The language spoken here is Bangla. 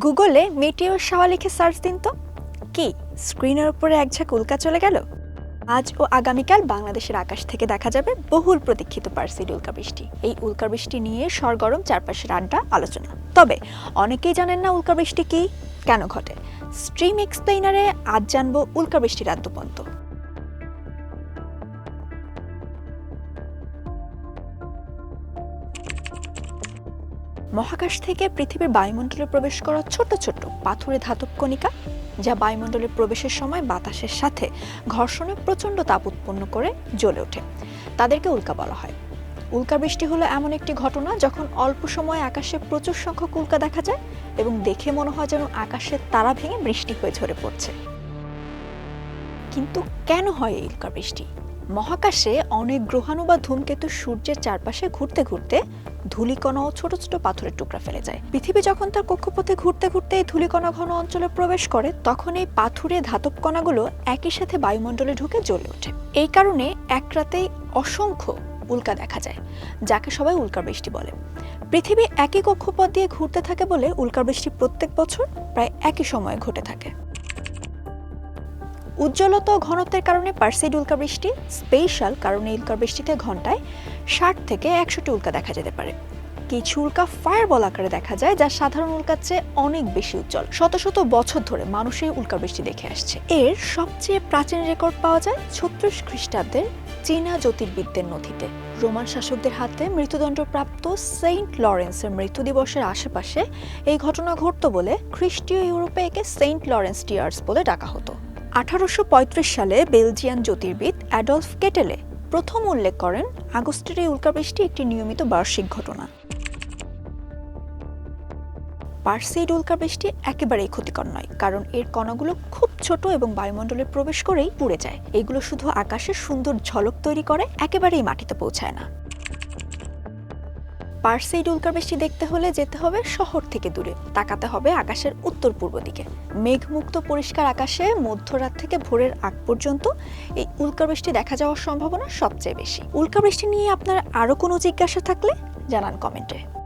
গুগলে মেটিওর শাওয়া লিখে সার্চ দিন তো। কি, স্ক্রিনের উপরে এক ঝাঁক উল্কা চলে গেল? আজ ও আগামীকাল বাংলাদেশের আকাশ থেকে দেখা যাবে বহুল প্রতীক্ষিত পার্সিড উল্কা বৃষ্টি। এই উল্কা বৃষ্টি নিয়ে সরগরম চারপাশের আড্ডা, আলোচনা। তবে অনেকেই জানেন না উল্কা বৃষ্টি কি, কেন ঘটে? স্ট্রিম এক্সপ্লেইনারে আজ জানব উল্কা বৃষ্টির আদ্যপন্ত। মহাকাশ থেকে পৃথিবীর বায়ুমণ্ডলে প্রবেশ করা ছোট ছোট পাথুরে ধাতব কণিকা, যা বায়ুমণ্ডলে প্রবেশের সময় বাতাসের সাথে ঘর্ষণে প্রচণ্ড তাপ উৎপন্ন করে জ্বলে ওঠে। তাদেরকে উল্কা বলা হয়। উল্কা বৃষ্টি হলো এমন একটি ঘটনা যখন অল্প সময়ে আকাশে প্রচুর সংখ্যক উল্কা দেখা যায় এবং দেখে মনে হয় যেন আকাশের তারা ভেঙে বৃষ্টি হয়ে ঝরে পড়ছে। কিন্তু কেন হয় এই উল্কা বৃষ্টি? মহাকাশে অনেক গ্রহাণু বা ধূমকেতু সূর্যের চারপাশে ঘুরতে ঘুরতে ধূলিকণা ও ছোট ছোট পাথরের টুকরা ফেলে যায়। পৃথিবী যখন তার কক্ষপথে ঘুরতে ঘুরতে এই ধূলিকণা ঘন অঞ্চলে প্রবেশ করে, তখন এই পাথুরে ধাতব কণাগুলো একই সাথে বায়ুমণ্ডলে ঢুকে জ্বলে ওঠে। এই কারণে এক রাতেই অসংখ্য উল্কা দেখা যায়, যাকে সবাই উল্কা বৃষ্টি বলে। পৃথিবী একই কক্ষপথ দিয়ে ঘুরতে থাকে বলে উল্কা বৃষ্টি প্রত্যেক বছর প্রায় একই সময়ে ঘটে থাকে। উজ্জ্বলতা ঘনত্বের কারণে পার্সিড উল্কা বৃষ্টি, স্পেশাল কারণে উল্কা বৃষ্টিতে ঘন্টায় ষাট থেকে একশোটি উল্কা দেখা যেতে পারে। কিছু উল্কা ফায়ারবল আকারে দেখা যায়, যা সাধারণ উল্কার চেয়ে অনেক বেশি উজ্জ্বল। শত শত বছর ধরে মানুষ এই উল্কা বৃষ্টি দেখে আসছে। এর সবচেয়ে প্রাচীন রেকর্ড পাওয়া যায় ছত্রিশ খ্রিস্টাব্দের চীনা জ্যোতির্বিদদের নথিতে। রোমান শাসকদের হাতে মৃত্যুদণ্ডপ্রাপ্ত সেন্ট লরেন্সের মৃত্যু দিবসের আশেপাশে এই ঘটনা ঘটত বলে খ্রিস্টীয় ইউরোপে একে সেন্ট লরেন্স টিয়ার্স বলে ডাকা হতো। আঠারোশো পঁয়ত্রিশ সালে বেলজিয়ান জ্যোতির্বিদ অ্যাডলফ কেটেলে প্রথম উল্লেখ করেন আগস্টের এই উল্কাবৃষ্টি একটি নিয়মিত বার্ষিক ঘটনা। পার্সিড উল্কাবৃষ্টি একেবারেই ক্ষতিকর নয়, কারণ এর কণাগুলো খুব ছোট এবং বায়ুমণ্ডলে প্রবেশ করেই পুড়ে যায়। এগুলো শুধু আকাশের সুন্দর ঝলক তৈরি করে, একেবারেই মাটিতে পৌঁছায় না। পার্সেইড উল্কাবৃষ্টি দেখতে হলে যেতে হবে শহর থেকে দূরে। তাকাতে হবে আকাশের উত্তর পূর্ব দিকে। মেঘমুক্ত পরিষ্কার আকাশে মধ্যরাত থেকে ভোরের আগ পর্যন্ত এই উল্কাবৃষ্টি দেখা যাওয়ার সম্ভাবনা সবচেয়ে বেশি। উল্কা বৃষ্টি নিয়ে আপনার আরও কোনো জিজ্ঞাসা থাকলে জানান কমেন্টে।